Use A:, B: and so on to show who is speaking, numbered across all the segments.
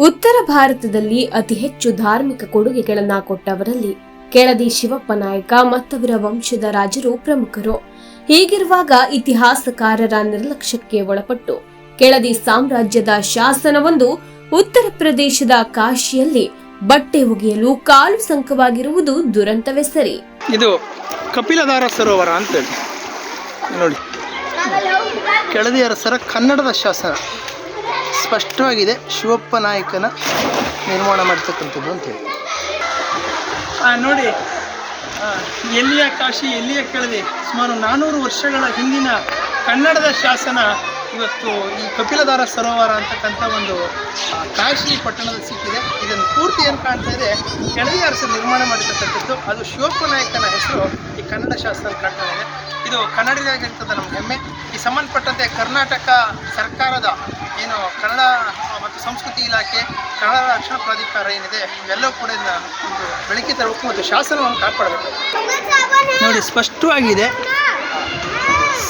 A: ಉತ್ತರ ಭಾರತದಲ್ಲಿ ಅತಿ ಹೆಚ್ಚು ಧಾರ್ಮಿಕ ಕೊಡುಗೆಗಳನ್ನ ಕೊಟ್ಟವರಲ್ಲಿ ಕೆಳದಿ ಶಿವಪ್ಪ ನಾಯಕ ಮತ್ತವರ ವಂಶದ ರಾಜರು ಪ್ರಮುಖರು. ಹೀಗಿರುವಾಗ ಇತಿಹಾಸಕಾರರ ನಿರ್ಲಕ್ಷ್ಯಕ್ಕೆ ಒಳಪಟ್ಟು ಕೆಳದಿ ಸಾಮ್ರಾಜ್ಯದ ಶಾಸನವೊಂದು ಉತ್ತರ ಪ್ರದೇಶದ ಕಾಶಿಯಲ್ಲಿ ಬಟ್ಟೆ ಒಗೆಯಲು ಕಾಲು ಸಂಕವಾಗಿರುವುದು ದುರಂತವೇ ಸರಿ.
B: ಇದು ಕಪಿಲಧಾರ ಸರೋವರ ಅಂತೇಳಿ. ನೋಡಿ. ಕೆಳದಿ ಅರಸರ ಕನ್ನಡದ ಶಾಸನ. ಸ್ಪಷ್ಟವಾಗಿದೆ ಶಿವಪ್ಪ ನಾಯಕನ ನಿರ್ಮಾಣ ಮಾಡ್ತಕ್ಕಂಥದ್ದು ಅಂತೇಳಿ ನೋಡಿ ಎಲ್ಲಿಯ ಕಾಶಿ, ಎಲ್ಲಿಯ ಕೆಳದಿ? ಸುಮಾರು ನಾನ್ನೂರು ವರ್ಷಗಳ ಹಿಂದಿನ ಕನ್ನಡದ ಶಾಸನ ಇವತ್ತು ಈ ಕಪಿಲಧಾರ ಸರೋವರ ಅಂತಕ್ಕಂಥ ಒಂದು ಕಾಶಿ ಪಟ್ಟಣದಲ್ಲಿ ಸಿಕ್ಕಿದೆ. ಇದನ್ನು ಪೂರ್ತಿ ಏನು ಕಾಣ್ತಾ ಇದೆ? ಕೆಳದಿ ಅರಸರು ನಿರ್ಮಾಣ ಮಾಡಿರ್ತಕ್ಕಂಥದ್ದು ಅದು ಶಿವಪ್ಪ ನಾಯಕನ ಹೆಸರು ಈ ಕನ್ನಡ ಶಾಸನ ಕಾಣ್ತಾ ಇದೆ. ಇದು ಕನ್ನಡಿಗರಾಗಿರ್ತದೆ ನಮ್ಗೆ ಹೆಮ್ಮೆ. ಈ ಸಂಬಂಧಪಟ್ಟಂತೆ ಕರ್ನಾಟಕ ಸರ್ಕಾರದ ಏನು ಕನ್ನಡ ಮತ್ತು ಸಂಸ್ಕೃತಿ ಇಲಾಖೆ, ಕನ್ನಡ ರಕ್ಷಣಾ ಪ್ರಾಧಿಕಾರ ಏನಿದೆ, ಇವೆಲ್ಲವೂ ಕೂಡ ಇದನ್ನ ಒಂದು ಬೆಳಕಿಗೆ ತರಬೇಕು ಮತ್ತು ಶಾಸನವನ್ನು ಕಾಪಾಡಬೇಕು. ನೋಡಿ, ಸ್ಪಷ್ಟವಾಗಿದೆ.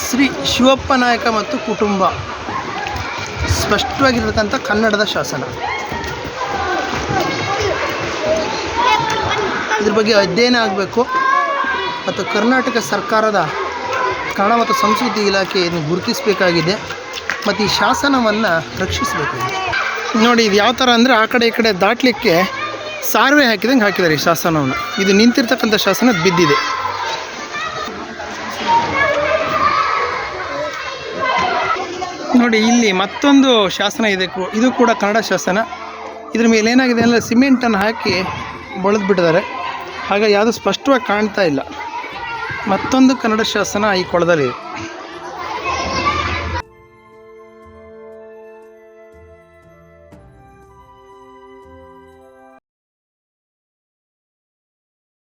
B: ಶ್ರೀ ಶಿವಪ್ಪ ನಾಯಕ ಮತ್ತು ಕುಟುಂಬ. ಸ್ಪಷ್ಟವಾಗಿರತಕ್ಕಂಥ ಕನ್ನಡದ ಶಾಸನ. ಇದ್ರ ಬಗ್ಗೆ ಅಧ್ಯಯನ ಆಗಬೇಕು. ಮತ್ತು ಕರ್ನಾಟಕ ಸರ್ಕಾರದ ಕನ್ನಡ ಮತ್ತು ಸಂಸ್ಕೃತಿ ಇಲಾಖೆಯನ್ನು ಗುರುತಿಸಬೇಕಾಗಿದೆ ಮತ್ತು ಈ ಶಾಸನವನ್ನು ರಕ್ಷಿಸಬೇಕು. ನೋಡಿ ಇದು ಯಾವ ಥರ ಅಂದರೆ ಆ ಕಡೆ ಈ ಕಡೆ ದಾಟಲಿಕ್ಕೆ ಸಾರ್ವೆ ಹಾಕಿದಂಗೆ ಹಾಕಿದ್ದಾರೆ ಈ ಶಾಸನವನ್ನು. ಇದು ನಿಂತಿರ್ತಕ್ಕಂಥ ಶಾಸನ ಬಿದ್ದಿದೆ. ನೋಡಿ ಇಲ್ಲಿ ಮತ್ತೊಂದು ಶಾಸನ ಇದೆ ಇದು ಕೂಡ ಕನ್ನಡ ಶಾಸನ. ಇದ್ರ ಮೇಲೆ ಏನಾಗಿದೆ ಅಂದರೆ ಸಿಮೆಂಟನ್ನು ಹಾಕಿ ಬಳದ್ಬಿಟ್ಟಿದ್ದಾರೆ ಹಾಗಾಗಿ ಯಾವುದು ಸ್ಪಷ್ಟವಾಗಿ ಕಾಣ್ತಾ ಇಲ್ಲ. ಮತ್ತೊಂದು ಕನ್ನಡ ಶಾಸನ ಈ ಕೊಳದಲ್ಲಿದೆ